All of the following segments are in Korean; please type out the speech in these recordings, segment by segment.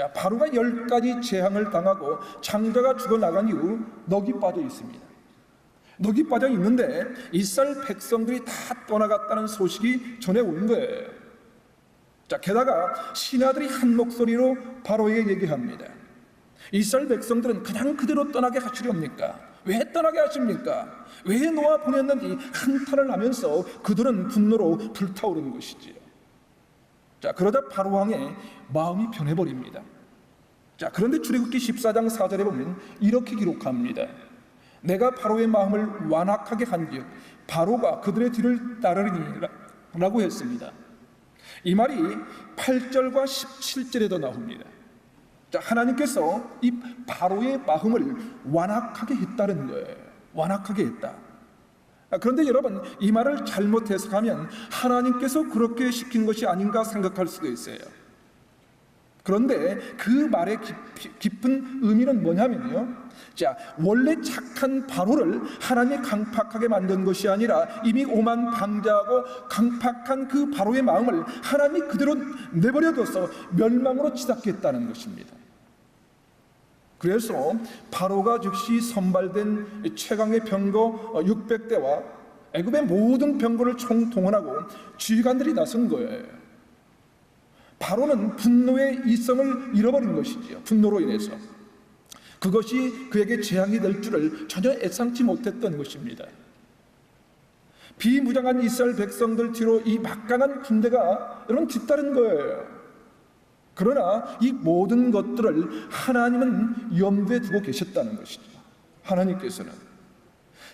자, 바로가 열 가지 재앙을 당하고 장자가 죽어 나간 이후 넋이 빠져 있습니다. 넋이 빠져 있는데 이스라엘 백성들이 다 떠나갔다는 소식이 전해 온 거예요. 자, 게다가 신하들이 한 목소리로 바로에게 얘기합니다. 이스라엘 백성들은 그냥 그대로 떠나게 하시렵니까? 왜 떠나게 하십니까? 왜 놓아 보냈는지 한탄을 하면서 그들은 분노로 불타오르는 것이지요. 자, 그러자 바로 왕의 마음이 변해 버립니다. 자, 그런데 출애굽기 14장 4절에 보면 이렇게 기록합니다. 내가 바로의 마음을 완악하게 한즉 바로가 그들의 뒤를 따르리라고 했습니다. 이 말이 8절과 17절에도 나옵니다. 자, 하나님께서 이 바로의 마음을 완악하게 했다는 거예요. 완악하게 했다. 아, 그런데 여러분, 이 말을 잘못 해석하면 하나님께서 그렇게 시킨 것이 아닌가 생각할 수도 있어요. 그런데 그 말의 깊은 의미는 뭐냐면요. 자, 원래 착한 바로를 하나님이 강팍하게 만든 것이 아니라 이미 오만 방자하고 강팍한 그 바로의 마음을 하나님이 그대로 내버려둬서 멸망으로 치닫겠다는 것입니다. 그래서 바로가 즉시 선발된 최강의 병거 600대와 애굽의 모든 병거를 총동원하고 지휘관들이 나선 거예요. 바로는 분노의 이성을 잃어버린 것이지요. 분노로 인해서. 그것이 그에게 재앙이 될 줄을 전혀 예상치 못했던 것입니다. 비무장한 이스라엘 백성들 뒤로 이 막강한 군대가 여러분 뒤따른 거예요. 그러나 이 모든 것들을 하나님은 염두에 두고 계셨다는 것이죠. 하나님께서는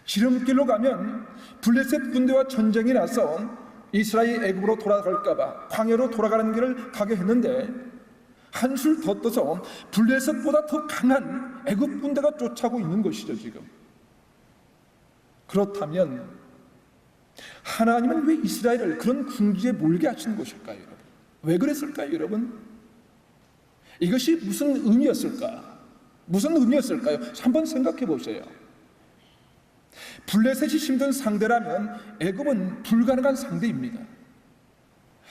지름길로 가면 블레셋 군대와 전쟁이 나서 이스라엘 애굽으로 돌아갈까봐 광야로 돌아가는 길을 가게 했는데 한술 더 떠서 블레셋보다 더 강한 애굽 군대가 쫓아오고 있는 것이죠 지금. 그렇다면 하나님은 왜 이스라엘을 그런 궁지에 몰게 하시는 것일까요? 왜 그랬을까요, 여러분? 이것이 무슨 의미였을까? 무슨 의미였을까요? 한번 생각해 보세요. 블레셋이 힘든 상대라면 애굽은 불가능한 상대입니다.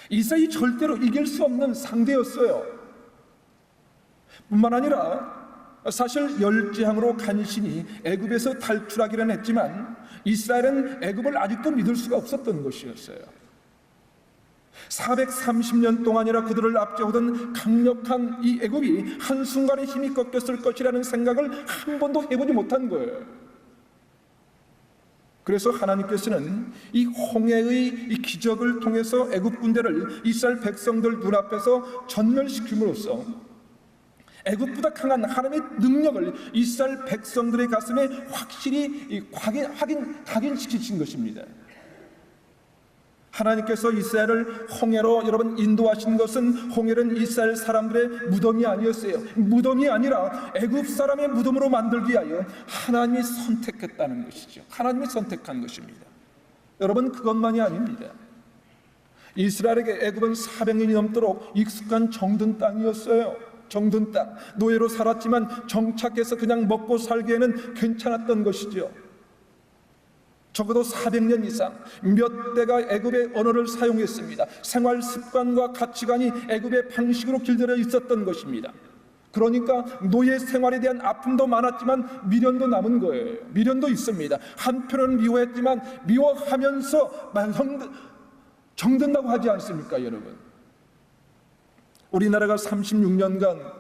이스라엘이 절대로 이길 수 없는 상대였어요. 뿐만 아니라 사실 열재앙으로 간신히 애굽에서 탈출하기는 했지만 이스라엘은 애굽을 아직도 믿을 수가 없었던 것이었어요. 430년 동안이라 그들을 앞세우던 강력한 이 애굽이 한순간에 힘이 꺾였을 것이라는 생각을 한 번도 해보지 못한 거예요. 그래서 하나님께서는 이 홍해의 이 기적을 통해서 애굽 군대를 이스라엘 백성들 눈앞에서 전멸시킴으로써 애굽보다 강한 하나님의 능력을 이스라엘 백성들의 가슴에 확실히 확인, 확인, 각인시키신 것입니다. 하나님께서 이스라엘을 홍해로 여러분 인도하신 것은 홍해는 이스라엘 사람들의 무덤이 아니었어요. 무덤이 아니라 애굽 사람의 무덤으로 만들기 위하여 하나님이 선택했다는 것이죠. 하나님이 선택한 것입니다. 여러분 그것만이 아닙니다. 이스라엘에게 애굽은 400년이 넘도록 익숙한 정든 땅이었어요. 정든 땅. 노예로 살았지만 정착해서 그냥 먹고 살기에는 괜찮았던 것이죠. 적어도 400년 이상 몇 대가 애굽의 언어를 사용했습니다. 생활 습관과 가치관이 애굽의 방식으로 길들여 있었던 것입니다. 그러니까 노예 생활에 대한 아픔도 많았지만 미련도 남은 거예요. 미련도 있습니다. 한편으로는 미워했지만 미워하면서 정든다고 하지 않습니까, 여러분? 우리나라가 36년간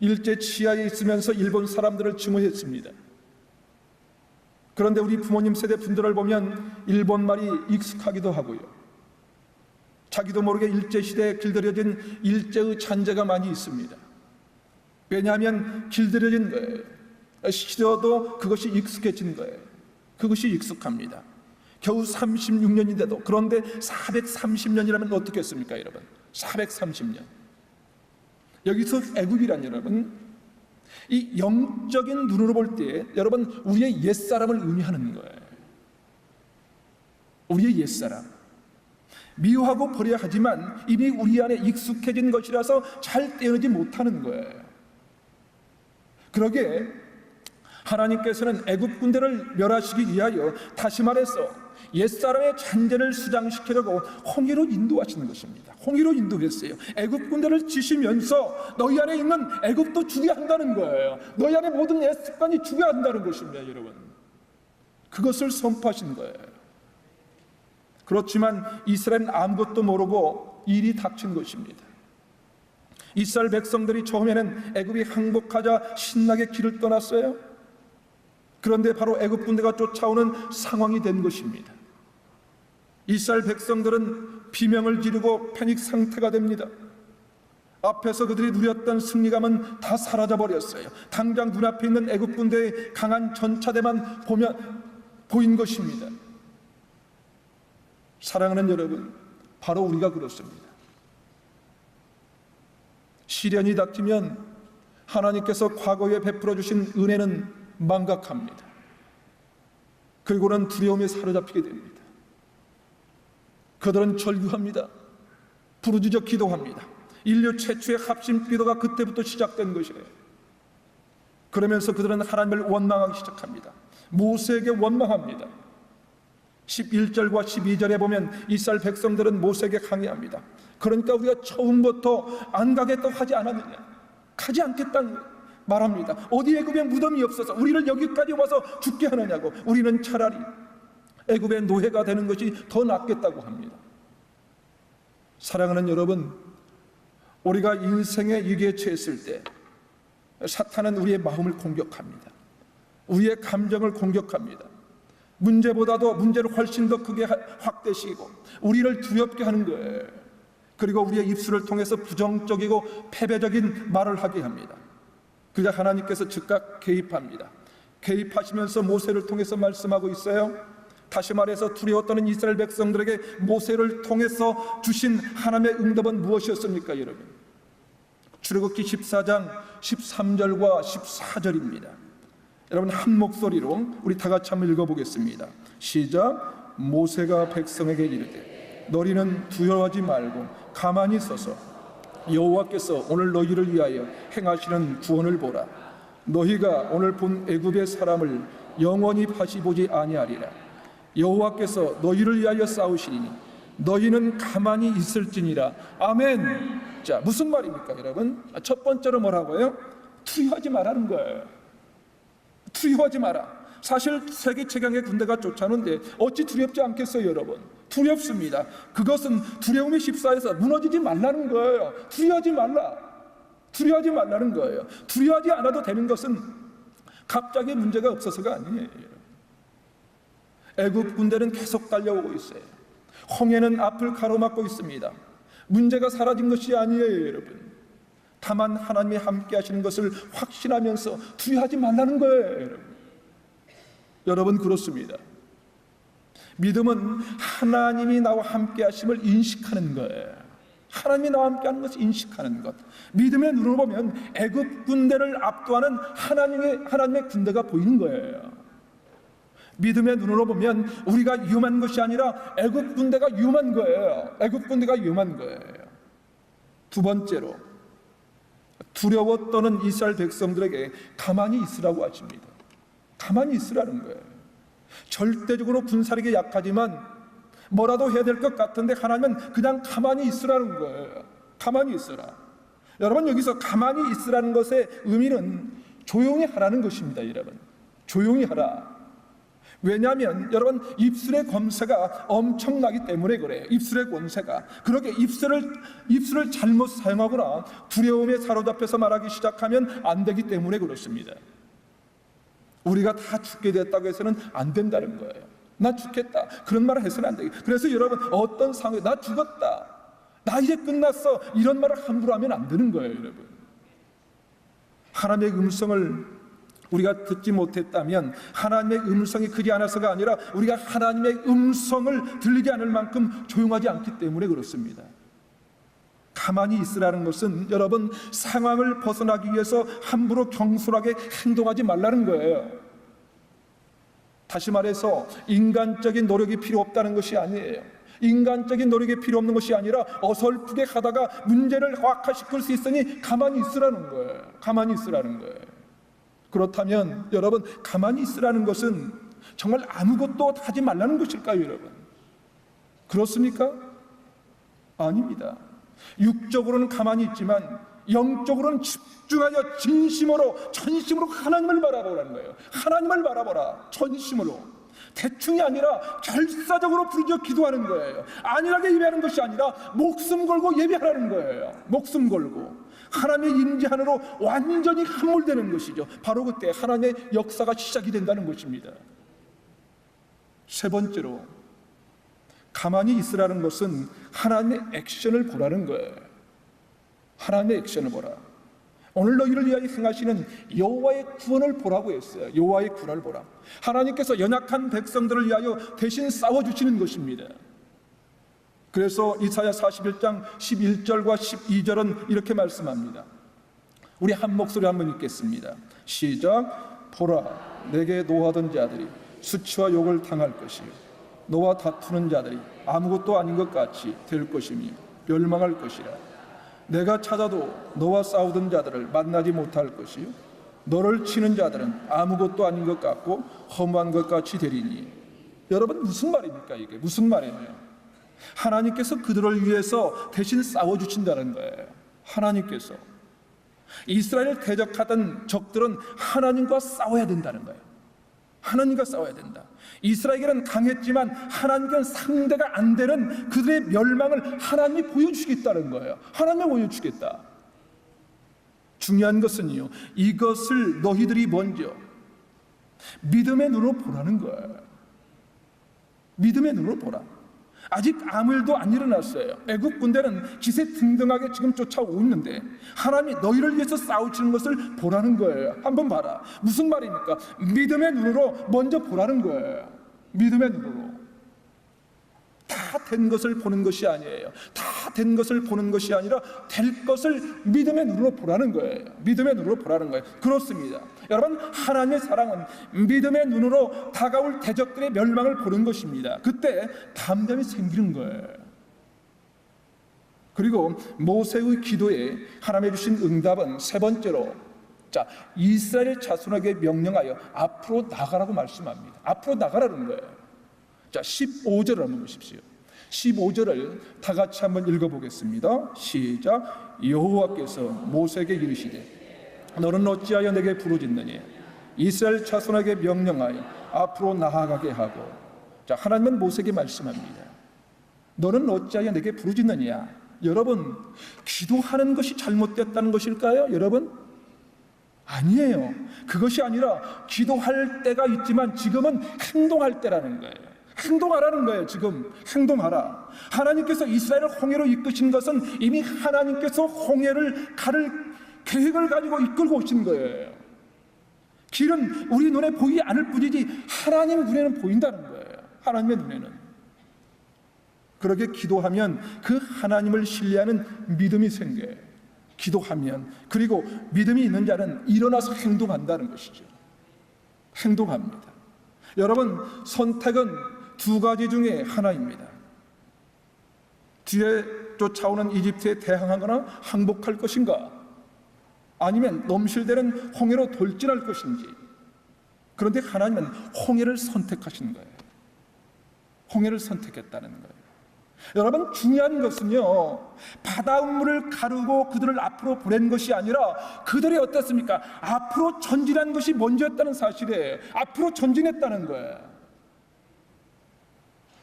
일제 치하에 있으면서 일본 사람들을 증오했습니다. 그런데 우리 부모님 세대 분들을 보면 일본 말이 익숙하기도 하고요. 자기도 모르게 일제시대에 길들여진 일제의 잔재가 많이 있습니다. 왜냐하면 길들여진 거예요. 시도도 그것이 익숙해진 거예요. 그것이 익숙합니다. 겨우 36년인데도 그런데 430년이라면 어떻겠습니까, 여러분? 430년. 여기서 애굽이란 여러분 이 영적인 눈으로 볼 때 여러분 우리의 옛사람을 의미하는 거예요. 우리의 옛사람. 미워하고 버려야 하지만 이미 우리 안에 익숙해진 것이라서 잘 떼어내지 못하는 거예요. 그러게 하나님께서는 애굽 군대를 멸하시기 위하여 다시 말해서 옛사람의 잔재를 수장시키려고 홍해로 인도하시는 것입니다. 홍해로 인도했어요. 애굽 군대를 지시면서 너희 안에 있는 애굽도 죽여야 한다는 거예요. 너희 안에 모든 옛 습관이 죽여야 한다는 것입니다, 여러분. 그것을 선포하신 거예요. 그렇지만 이스라엘은 아무것도 모르고 일이 닥친 것입니다. 이스라엘 백성들이 처음에는 애굽이 항복하자 신나게 길을 떠났어요. 그런데 바로 애굽 군대가 쫓아오는 상황이 된 것입니다. 이스라엘 백성들은 비명을 지르고 패닉 상태가 됩니다. 앞에서 그들이 누렸던 승리감은 다 사라져 버렸어요. 당장 눈앞에 있는 애굽 군대의 강한 전차대만 보면 보인 것입니다. 사랑하는 여러분, 바로 우리가 그렇습니다. 시련이 닥치면 하나님께서 과거에 베풀어 주신 은혜는 망각합니다. 그리고는 두려움에 사로잡히게 됩니다. 그들은 절규합니다. 부르짖어 기도합니다. 인류 최초의 합심 기도가 그때부터 시작된 것이에요. 그러면서 그들은 하나님을 원망하기 시작합니다. 모세에게 원망합니다. 11절과 12절에 보면 이스라엘 백성들은 모세에게 강의합니다. 그러니까 우리가 처음부터 안 가겠다고 하지 않았느냐? 가지 않겠다는 말합니다. 어디 애굽에 무덤이 없어서 우리를 여기까지 와서 죽게 하느냐고. 우리는 차라리 애굽의 노예가 되는 것이 더 낫겠다고 합니다. 사랑하는 여러분, 우리가 인생의 위기에 처했을 때 사탄은 우리의 마음을 공격합니다. 우리의 감정을 공격합니다. 문제보다도 문제를 훨씬 더 크게 확대시키고 우리를 두렵게 하는 거예요. 그리고 우리의 입술을 통해서 부정적이고 패배적인 말을 하게 합니다. 그가 하나님께서 즉각 개입합니다. 개입하시면서 모세를 통해서 말씀하고 있어요. 다시 말해서 떠는 이스라엘 백성들에게 모세를 통해서 주신 하나님의 응답은 무엇이었습니까, 여러분? 출애굽기 14장 13절과 14절입니다. 여러분 한 목소리로 우리 다 같이 한번 읽어보겠습니다. 시작. 모세가 백성에게 이르되 너희는 두려워하지 말고 가만히 서서 여호와께서 오늘 너희를 위하여 행하시는 구원을 보라. 너희가 오늘 본 애굽의 사람을 영원히 다시 보지 아니하리라. 여호와께서 너희를 위하여 싸우시리니 너희는 가만히 있을지니라. 아멘. 자 무슨 말입니까, 여러분? 첫 번째로 뭐라고요? 두려워하지 말라는 거예요. 두려워하지 마라. 사실 세계 최강의 군대가 쫓아오는데 어찌 두렵지 않겠어요, 여러분? 두렵습니다. 그것은 두려움에 휩싸여서 무너지지 말라는 거예요. 두려워하지 말라. 두려워하지 말라는 거예요. 두려워하지 않아도 되는 것은 갑자기 문제가 없어서가 아니에요. 애굽 군대는 계속 달려오고 있어요. 홍해는 앞을 가로막고 있습니다. 문제가 사라진 것이 아니에요, 여러분. 다만 하나님이 함께 하시는 것을 확신하면서 두려워하지 말라는 거예요, 여러분. 여러분 그렇습니다. 믿음은 하나님이 나와 함께 하심을 인식하는 거예요. 하나님이 나와 함께 하는 것을 인식하는 것. 믿음의 눈으로 보면 애굽 군대를 압도하는 하나님의 하나님의 군대가 보이는 거예요. 믿음의 눈으로 보면 우리가 위험한 것이 아니라 애굽 군대가 위험한 거예요. 애굽 군대가 위험한 거예요. 두 번째로 두려워 떠는 이스라엘 백성들에게 가만히 있으라고 하십니다. 가만히 있으라는 거예요. 절대적으로 군사력이 약하지만 뭐라도 해야 될 것 같은데 하나님은 그냥 가만히 있으라는 거예요. 가만히 있으라. 여러분 여기서 가만히 있으라는 것의 의미는 조용히 하라는 것입니다, 여러분. 조용히 하라. 왜냐하면 여러분 입술의 검사가 엄청나기 때문에 그래요. 입술의 권세가 그렇게 입술을 입술을 잘못 사용하거나 두려움에 사로잡혀서 말하기 시작하면 안 되기 때문에 그렇습니다. 우리가 다 죽게 됐다고 해서는 안 된다는 거예요. 나 죽겠다 그런 말을 해서는 안 되고 그래서 여러분 어떤 상황에 나 죽었다 나 이제 끝났어 이런 말을 함부로 하면 안 되는 거예요, 여러분. 하나님의 음성을 우리가 듣지 못했다면 하나님의 음성이 그리 않아서가 아니라 우리가 하나님의 음성을 들리지 않을 만큼 조용하지 않기 때문에 그렇습니다. 가만히 있으라는 것은 여러분 상황을 벗어나기 위해서 함부로 경솔하게 행동하지 말라는 거예요. 다시 말해서 인간적인 노력이 필요 없다는 것이 아니에요. 인간적인 노력이 필요 없는 것이 아니라 어설프게 하다가 문제를 확화시킬 수 있으니 가만히 있으라는 거예요. 가만히 있으라는 거예요. 그렇다면 여러분 가만히 있으라는 것은 정말 아무것도 하지 말라는 것일까요, 여러분? 그렇습니까? 아닙니다. 육적으로는 가만히 있지만 영적으로는 집중하여 진심으로 전심으로 하나님을 바라보라는 거예요. 하나님을 바라보라. 전심으로. 대충이 아니라 결사적으로 부르짖어 기도하는 거예요. 안일하게 예배하는 것이 아니라 목숨 걸고 예배하라는 거예요. 목숨 걸고 하나님의 임재 하나로 완전히 함몰되는 것이죠. 바로 그때 하나님의 역사가 시작이 된다는 것입니다. 세 번째로 가만히 있으라는 것은 하나님의 액션을 보라는 거예요. 하나님의 액션을 보라. 오늘 너희를 위하여 행하시는 여호와의 구원을 보라고 했어요. 여호와의 구원을 보라. 하나님께서 연약한 백성들을 위하여 대신 싸워 주시는 것입니다. 그래서 이사야 41장 11절과 12절은 이렇게 말씀합니다. 우리 한 목소리 한번 읽겠습니다. 시작. 보라, 내게 노하던 자들이 수치와 욕을 당할 것이요. 너와 다투는 자들이 아무것도 아닌 것 같이 될 것이며 멸망할 것이라. 내가 찾아도 너와 싸우던 자들을 만나지 못할 것이요. 너를 치는 자들은 아무것도 아닌 것 같고 허무한 것 같이 되리니. 여러분 무슨 말입니까 이게? 무슨 말이에요? 하나님께서 그들을 위해서 대신 싸워 주신다는 거예요. 하나님께서 이스라엘을 대적하던 적들은 하나님과 싸워야 된다는 거예요. 하나님과 싸워야 된다. 이스라엘은 강했지만 하나님께는 상대가 안 되는 그들의 멸망을 하나님이 보여주시겠다는 거예요. 하나님이 보여주겠다. 중요한 것은요, 이것을 너희들이 먼저 믿음의 눈으로 보라는 거예요. 믿음의 눈으로 보라. 아직 아무 일도 안 일어났어요. 애국 군대는 기세 등등하게 지금 쫓아오고 있는데 하나님이 너희를 위해서 싸우시는 것을 보라는 거예요. 한번 봐라. 무슨 말입니까? 믿음의 눈으로 먼저 보라는 거예요. 믿음의 눈으로. 다 된 것을 보는 것이 아니에요. 다 된 것을 보는 것이 아니라 될 것을 믿음의 눈으로 보라는 거예요. 믿음의 눈으로 보라는 거예요. 그렇습니다. 여러분, 하나님의 사랑은 믿음의 눈으로 다가올 대적들의 멸망을 보는 것입니다. 그때 담담이 생기는 거예요. 그리고 모세의 기도에 하나님의 주신 응답은 세 번째로 자 이스라엘 자손에게 명령하여 앞으로 나가라고 말씀합니다. 앞으로 나가라는 거예요. 자 15절을 한번 보십시오. 15절을 다 같이 한번 읽어보겠습니다. 시작. 여호와께서 모세에게 이르시되 너는 어찌하여 내게 부르짖느니 이스라엘 자손에게 명령하여 앞으로 나아가게 하고 자 하나님은 모세에게 말씀합니다. 너는 어찌하여 내게 부르짖느냐? 여러분 기도하는 것이 잘못됐다는 것일까요? 여러분 아니에요. 그것이 아니라 기도할 때가 있지만 지금은 행동할 때라는 거예요. 행동하라는 거예요, 지금. 행동하라. 하나님께서 이스라엘을 홍해로 이끄신 것은 이미 하나님께서 홍해를 가를 계획을 가지고 이끌고 오신 거예요. 길은 우리 눈에 보이지 않을 뿐이지 하나님 눈에는 보인다는 거예요. 하나님의 눈에는. 그렇게 기도하면 그 하나님을 신뢰하는 믿음이 생겨요. 기도하면. 그리고 믿음이 있는 자는 일어나서 행동한다는 것이죠. 행동합니다. 여러분, 선택은 두 가지 중에 하나입니다. 뒤에 쫓아오는 이집트에 대항하거나 항복할 것인가? 아니면 넘실대는 홍해로 돌진할 것인지. 그런데 하나님은 홍해를 선택하신 거예요. 홍해를 선택했다는 거예요. 여러분 중요한 것은요 바닷물을 가르고 그들을 앞으로 보낸 것이 아니라 그들이 어떻습니까? 앞으로 전진한 것이 먼저였다는 사실이에요. 앞으로 전진했다는 거예요.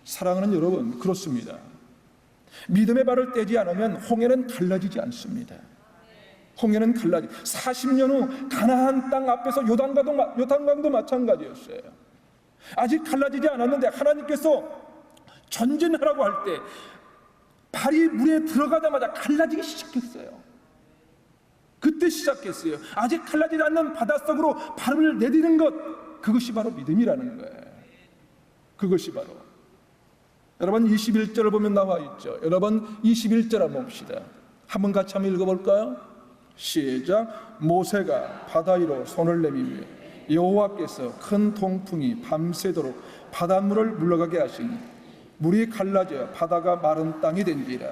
사랑하는 여러분 그렇습니다. 믿음의 발을 떼지 않으면 홍해는 갈라지지 않습니다. 홍해는 갈라지. 40년 후 가나안 땅 앞에서 요단강도 요단강도 마찬가지였어요. 아직 갈라지지 않았는데 하나님께서 전진하라고 할 때 발이 물에 들어가자마자 갈라지기 시작했어요. 그때 시작했어요. 아직 갈라지지 않는 바닷속으로 발을 내디는 것 그것이 바로 믿음이라는 거예요. 그것이 바로 여러분 21절을 보면 나와 있죠. 여러분 21절 한번 봅시다. 한번 같이 한번 읽어볼까요? 시작. 모세가 바다 위로 손을 내밀며 여호와께서 큰 동풍이 밤새도록 바닷물을 물러가게 하시니 물이 갈라져 바다가 마른 땅이 된지라.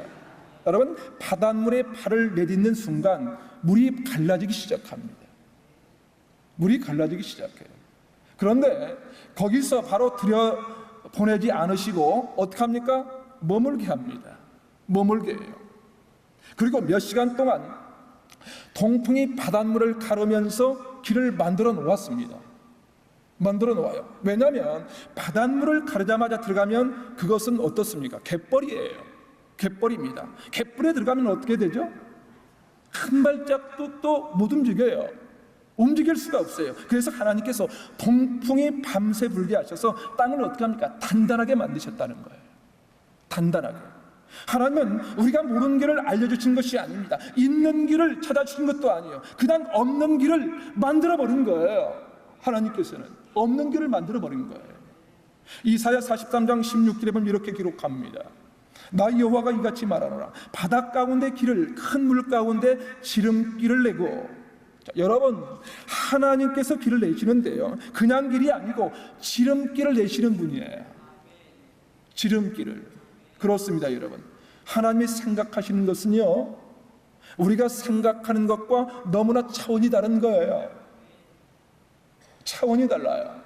여러분 바닷물에 발을 내딛는 순간 물이 갈라지기 시작합니다. 물이 갈라지기 시작해요. 그런데 거기서 바로 들여 보내지 않으시고 어떻게 합니까? 머물게 합니다. 머물게 해요. 그리고 몇 시간 동안 동풍이 바닷물을 가르면서 길을 만들어 놓았습니다. 만들어 놓아요. 왜냐하면 바닷물을 가르자마자 들어가면 그것은 어떻습니까? 갯벌이에요. 갯벌입니다. 갯벌에 들어가면 어떻게 되죠? 한 발짝도 또 못 움직여요. 움직일 수가 없어요. 그래서 하나님께서 동풍이 밤새 불게 하셔서 땅을 어떻게 합니까? 단단하게 만드셨다는 거예요. 단단하게. 하나님은 우리가 모르는 길을 알려주신 것이 아닙니다. 있는 길을 찾아주신 것도 아니에요. 그냥 없는 길을 만들어 버린 거예요. 하나님께서는 없는 길을 만들어 버린 거예요. 이사야 43장 16절에 보면 이렇게 기록합니다. 나 여호와가 이같이 말하노라 바다 가운데 길을 큰 물 가운데 지름길을 내고 자, 여러분 하나님께서 길을 내시는데요. 그냥 길이 아니고 지름길을 내시는 분이에요. 지름길을. 그렇습니다 여러분. 하나님이 생각하시는 것은요 우리가 생각하는 것과 너무나 차원이 다른 거예요. 차원이 달라요.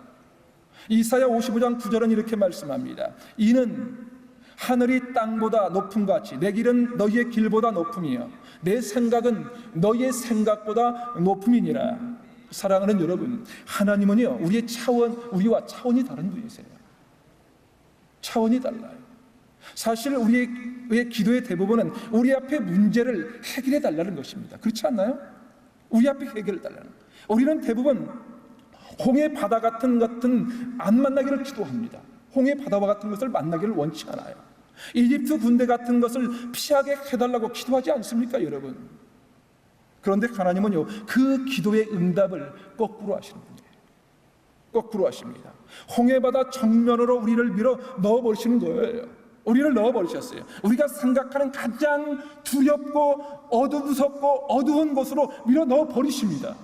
이사야 55장 9절은 이렇게 말씀합니다. 이는 하늘이 땅보다 것 같이 내 길은 너희의 길보다 높음이요. 내 생각은 너희의 생각보다 높음이니라. 사랑하는 여러분 하나님은요 우리의 차원 우리와 차원이 다른 분이세요. 차원이 달라요. 사실 우리의 기도의 대부분은 우리 앞에 문제를 해결해 달라는 것입니다. 그렇지 않나요? 우리 앞에 해결해 달라는 우리는 대부분 홍해 바다 같은 같은 안 만나기를 기도합니다. 홍해 바다와 같은 것을 만나기를 원치 않아요 이집트 군대 같은 것을 피하게 해달라고 기도하지 않습니까, 여러분? 그런데 하나님은요, 그 기도의 응답을 거꾸로 하시는 분이에요. 거꾸로 하십니다. 홍해바다 정면으로 우리를 밀어 넣어버리시는 거예요. 우리를 넣어버리셨어요. 우리가 생각하는 가장 두렵고 어두무섭고 어두운 곳으로 밀어 넣어버리십니다.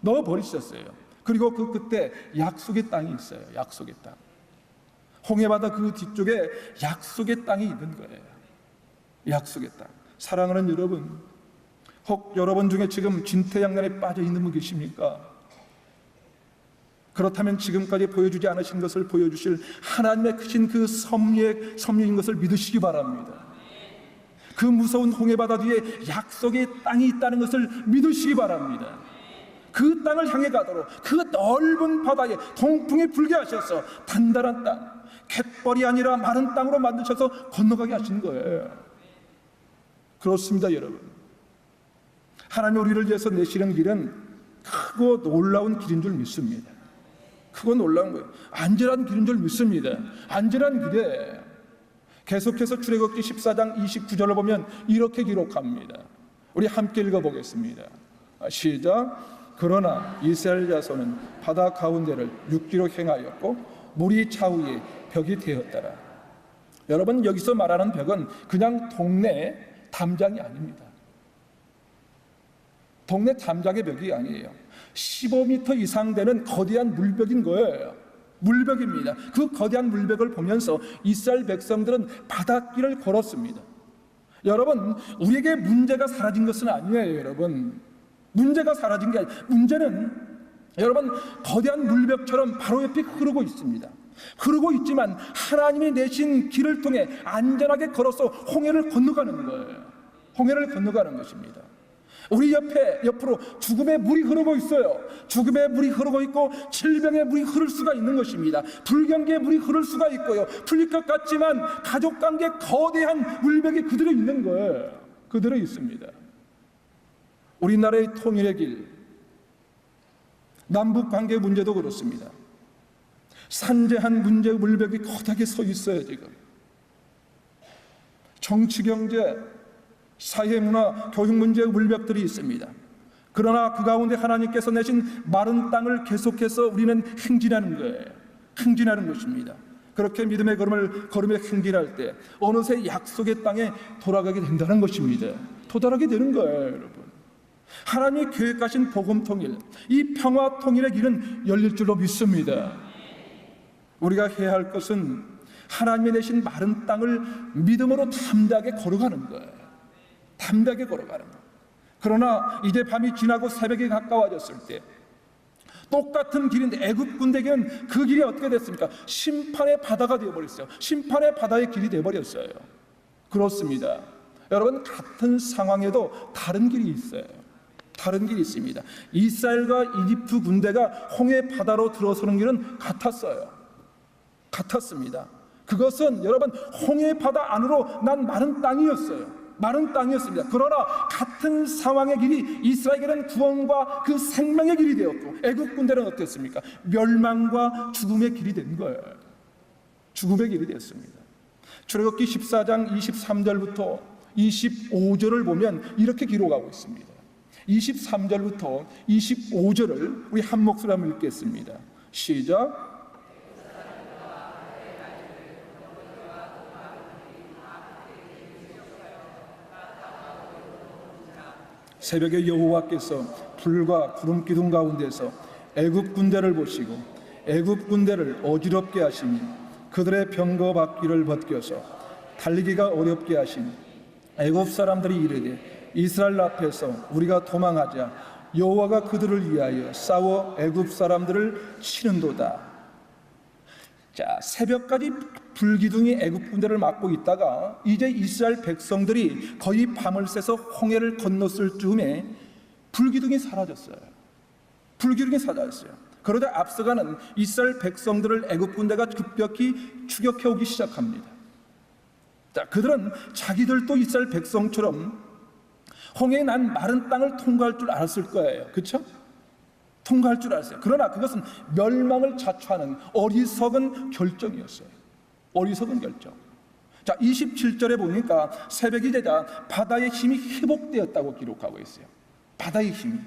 넣어버리셨어요. 그리고 그 그때 약속의 땅이 있어요. 약속의 땅. 홍해바다 그 뒤쪽에 약속의 땅이 있는 거예요. 약속의 땅. 사랑하는 여러분, 혹 여러분 중에 지금 진퇴양난에 빠져 있는 분 계십니까? 그렇다면 지금까지 보여주지 않으신 것을 보여주실 하나님의 크신 그 섭리의 섭리인 것을 믿으시기 바랍니다. 그 무서운 홍해바다 뒤에 약속의 땅이 있다는 것을 믿으시기 바랍니다. 그 땅을 향해 가도록 그 넓은 바다에 동풍이 불게 하셔서 단단한 땅, 갯벌이 아니라 마른 땅으로 만드셔서 건너가게 하신 거예요. 그렇습니다, 여러분. 하나님 우리를 위해서 내시는 길은 크고 놀라운 길인 줄 믿습니다. 크고 놀라운 거예요. 안전한 길인 줄 믿습니다. 안전한 길에 계속해서 출애굽기 14장 29절을 보면 이렇게 기록합니다. 우리 함께 읽어보겠습니다. 시작. 그러나 이스라엘 자손은 바다 가운데를 육지로 행하였고 물이 차후에 벽이 되었더라. 여러분 여기서 말하는 벽은 그냥 동네 담장이 아닙니다. 동네 담장의 벽이 아니에요. 15m 이상 되는 거대한 물벽인 거예요. 물벽입니다. 그 거대한 물벽을 보면서 이스라엘 백성들은 바닷길을 걸었습니다. 여러분, 우리에게 문제가 사라진 것은 아니에요, 여러분. 문제가 사라진 게 아니에요. 문제는 여러분, 거대한 물벽처럼 바로 옆에 흐르고 있습니다. 흐르고 있지만 하나님이 내신 길을 통해 안전하게 걸어서 홍해를 건너가는 거예요. 홍해를 건너가는 것입니다. 우리 옆에 옆으로 죽음의 물이 흐르고 있어요. 죽음의 물이 흐르고 있고 질병의 물이 흐를 수가 있는 것입니다. 불경기의 물이 흐를 수가 있고요. 풀릴 것 같지만 가족 관계 거대한 물벽이 그대로 있는 거예요. 그대로 있습니다. 우리나라의 통일의 길, 남북 관계 문제도 그렇습니다. 산재한 문제 물벽이 거하게 서 있어요, 지금. 정치, 경제, 사회, 문화, 교육 문제의 물벽들이 있습니다. 그러나 그 가운데 하나님께서 내신 마른 땅을 계속해서 우리는 행진하는 거예요. 행진하는 것입니다. 그렇게 믿음의 걸음을 걸음에 행진할 때 어느새 약속의 땅에 돌아가게 된다는 것입니다. 도달하게 되는 거예요, 여러분. 하나님이 계획하신 복음 통일, 이 평화 통일의 길은 열릴 줄로 믿습니다. 우리가 해야 할 것은 하나님이 내신 마른 땅을 믿음으로 담대하게 걸어가는 거예요. 담대하게 걸어가는 거예요. 그러나 이제 밤이 지나고 새벽이 가까워졌을 때 똑같은 길인데 애굽 군대에게는 그 길이 어떻게 됐습니까? 심판의 바다가 되어버렸어요. 심판의 바다의 길이 되어버렸어요. 그렇습니다. 여러분 같은 상황에도 다른 길이 있어요. 다른 길이 있습니다. 이스라엘과 이집트 군대가 홍해 바다로 들어서는 길은 같았어요. 같았습니다. 그것은 여러분 홍해 바다 안으로 난 마른 땅이었어요. 마른 땅이었습니다. 그러나 같은 상황의 길이 이스라엘에게는 구원과 그 생명의 길이 되었고 애국 군대는 어땠습니까? 멸망과 죽음의 길이 된 거예요. 죽음의 길이 됐습니다. 출애굽기 14장 23절부터 25절을 보면 이렇게 기록하고 있습니다. 23절부터 25절을 우리 한 목소리 한번 읽겠습니다. 시작. 새벽에 여호와께서 불과 구름 기둥 가운데서 애굽 군대를 보시고 애굽 군대를 어지럽게 하시니 그들의 병거 바퀴를 벗겨서 달리기가 어렵게 하시니 애굽 사람들이 이르되 이스라엘 앞에서 우리가 도망하자 여호와가 그들을 위하여 싸워 애굽 사람들을 치는도다. 자, 새벽까지 불기둥이 애굽 군대를 막고 있다가 이제 이스라엘 백성들이 거의 밤을 새서 홍해를 건넜을 즈음에 불기둥이 사라졌어요. 불기둥이 사라졌어요. 그러자 앞서가는 이스라엘 백성들을 애굽 군대가 급격히 추격해 오기 시작합니다. 자, 그들은 자기들도 이스라엘 백성처럼 홍해에 난 마른 땅을 통과할 줄 알았을 거예요. 그렇죠? 통과할 줄 알았어요. 그러나 그것은 멸망을 자초하는 어리석은 결정이었어요. 어리석은 결정. 자, 27절에 보니까 새벽이 되자 바다의 힘이 회복되었다고 기록하고 있어요. 바다의 힘이.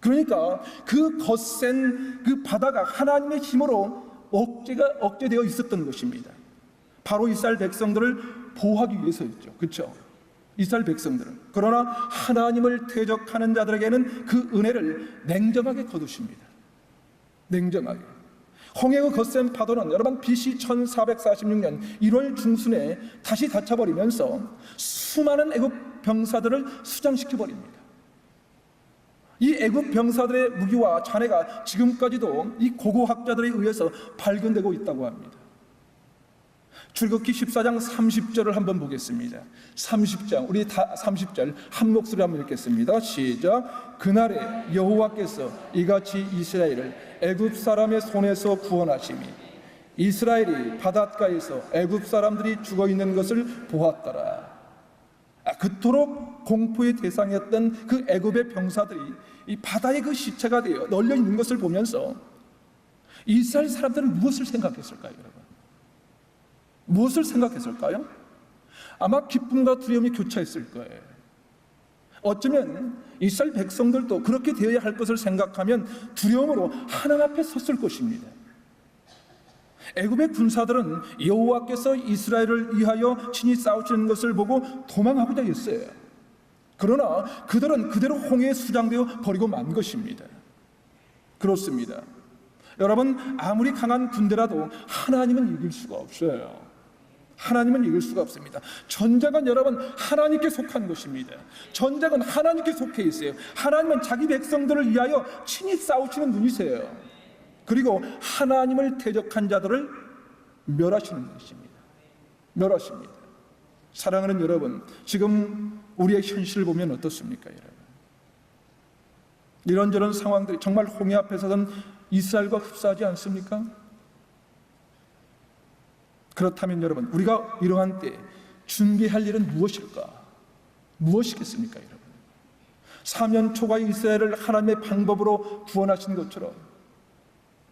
그러니까 그 거센 그 바다가 하나님의 힘으로 억제가 억제되어 있었던 것입니다. 바로 이스라엘 백성들을 보호하기 위해서였죠. 그렇죠? 이스라엘 백성들은 그러나 하나님을 대적하는 자들에게는 그 은혜를 냉정하게 거두십니다. 냉정하게. 홍해의 거센 파도는 여러분 BC 1446년 1월 중순에 다시 닫혀버리면서 수많은 애국 병사들을 수장시켜 버립니다. 이 애국 병사들의 무기와 잔해가 지금까지도 이 고고학자들에 의해서 발견되고 있다고 합니다. 출국기 14장 30절을 한번 보겠습니다. 30장 우리 다 30절 한 목소리 한번 읽겠습니다. 시작. 그날에 여호와께서 이같이 이스라엘을 애굽 사람의 손에서 구원하심이 이스라엘이 바닷가에서 애굽 사람들이 죽어 있는 것을 보았더라. 아, 그토록 공포의 대상이었던 그 애굽의 병사들이 이 바다의 그 시체가 되어 널려 있는 것을 보면서 이스라엘 사람들은 무엇을 생각했을까요, 여러분? 무엇을 생각했을까요? 아마 기쁨과 두려움이 교차했을 거예요. 어쩌면 이스라엘 백성들도 그렇게 되어야 할 것을 생각하면 두려움으로 하나님 앞에 섰을 것입니다. 애굽의 군사들은 여호와께서 이스라엘을 위하여 친히 싸우시는 것을 보고 도망하고자 했어요. 그러나 그들은 그대로 홍해에 수장되어 버리고 만 것입니다. 그렇습니다. 여러분 아무리 강한 군대라도 하나님은 이길 수가 없어요. 하나님은 이길 수가 없습니다. 전쟁은 여러분 하나님께 속한 것입니다. 전쟁은 하나님께 속해 있어요. 하나님은 자기 백성들을 위하여 친히 싸우시는 분이세요. 그리고 하나님을 대적한 자들을 멸하시는 것입니다. 멸하십니다. 사랑하는 여러분, 지금 우리의 현실을 보면 어떻습니까, 여러분? 이런저런 상황들이 정말 홍해 앞에서는 이스라엘과 흡사하지 않습니까? 그렇다면 여러분, 우리가 이러한 때 준비할 일은 무엇일까? 무엇이겠습니까, 여러분? 3년 초과 이스라엘을 하나님의 방법으로 구원하신 것처럼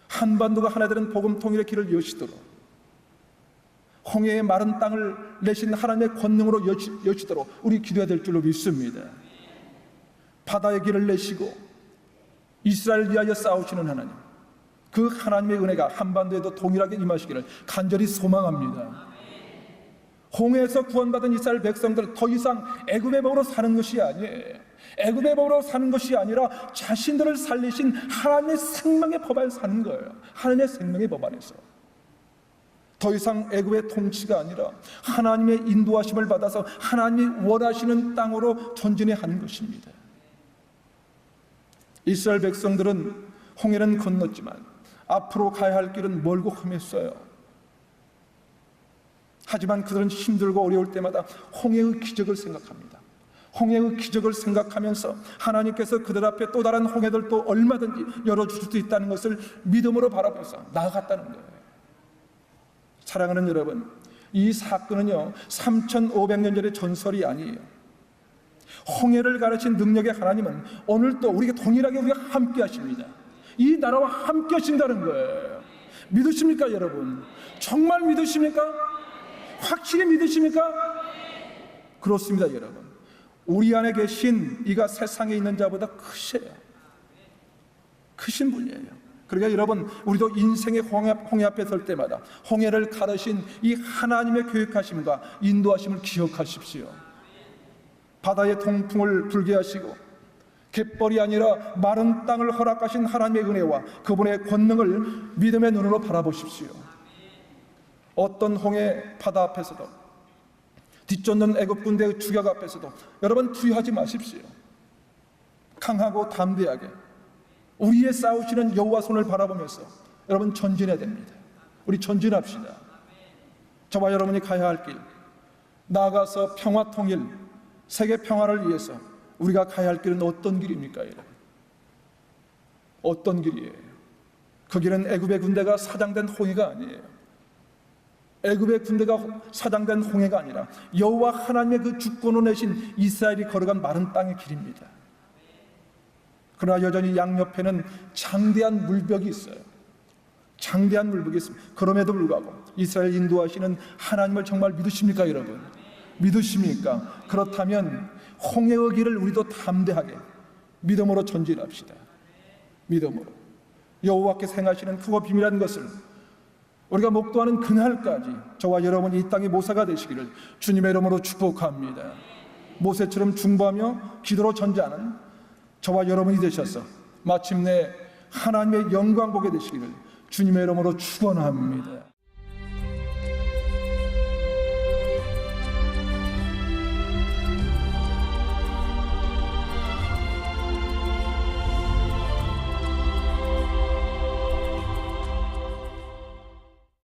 한반도가 하나 되는 복음 통일의 길을 여시도록 홍해의 마른 땅을 내신 하나님의 권능으로 여시, 여시도록 우리 기도해야 될 줄로 믿습니다. 바다의 길을 내시고 이스라엘 위하여 싸우시는 하나님 그 하나님의 은혜가 한반도에도 동일하게 임하시기를 간절히 소망합니다. 홍해에서 구원받은 이스라엘 백성들 더 이상 애굽의 법으로 사는 것이 아니에요. 애굽의 법으로 사는 것이 아니라 자신들을 살리신 하나님의 생명의 법 안에 사는 거예요. 하나님의 생명의 법 안에서. 더 이상 애굽의 통치가 아니라 하나님의 인도하심을 받아서 하나님이 원하시는 땅으로 전진해 하는 것입니다. 이스라엘 백성들은 홍해는 건넜지만 앞으로 가야 할 길은 멀고 험했어요. 하지만 그들은 힘들고 어려울 때마다 홍해의 기적을 생각합니다. 홍해의 기적을 생각하면서 하나님께서 그들 앞에 또 다른 홍해들도 얼마든지 열어줄 수도 있다는 것을 믿음으로 바라보면서 나아갔다는 거예요. 사랑하는 여러분, 이 사건은요, 3,500년 전의 전설이 아니에요. 홍해를 가르친 능력의 하나님은 오늘도 우리에게 동일하게 우리가 함께 하십니다. 이 나라와 함께 하신다는 거예요. 믿으십니까, 여러분? 정말 믿으십니까? 확실히 믿으십니까? 그렇습니다, 여러분. 우리 안에 계신 이가 세상에 있는 자보다 크셔요. 크신 분이에요. 그러니까 여러분, 우리도 인생의 홍해, 홍해 앞에 설 때마다 홍해를 가르신 이 하나님의 교육하심과 인도하심을 기억하십시오. 바다의 통풍을 불게 하시고 갯벌이 아니라 마른 땅을 허락하신 하나님의 은혜와 그분의 권능을 믿음의 눈으로 바라보십시오. 어떤 홍해 바다 앞에서도 뒤쫓는 애굽 군대의 추격 앞에서도 여러분 두려워하지 마십시오. 강하고 담대하게 우리의 싸우시는 여호와 손을 바라보면서 여러분 전진해야 됩니다. 우리 전진합시다. 저와 여러분이 가야 할 길, 나아가서 평화 통일, 세계 평화를 위해서 우리가 가야 할 길은 어떤 길입니까, 여러분? 어떤 길이에요? 그 길은 애굽의 군대가 사장된 홍해가 아니에요. 애굽의 군대가 사장된 홍해가 아니라 여호와 하나님의 그 주권을 내신 이스라엘이 걸어간 마른 땅의 길입니다. 그러나 여전히 양옆에는 장대한 물벽이 있어요. 장대한 물벽이 있습니다. 그럼에도 불구하고 이스라엘 인도하시는 하나님을 정말 믿으십니까, 여러분? 믿으십니까? 그렇다면 홍해의 길을 우리도 담대하게 믿음으로 전진합시다. 믿음으로 여호와께서 행하시는 크고 비밀한 것을 우리가 목도하는 그날까지 저와 여러분이 이 땅의 모사가 되시기를 주님의 이름으로 축복합니다. 모세처럼 중보하며 기도로 전제하는 저와 여러분이 되셔서 마침내 하나님의 영광 보게 되시기를 주님의 이름으로 축원합니다.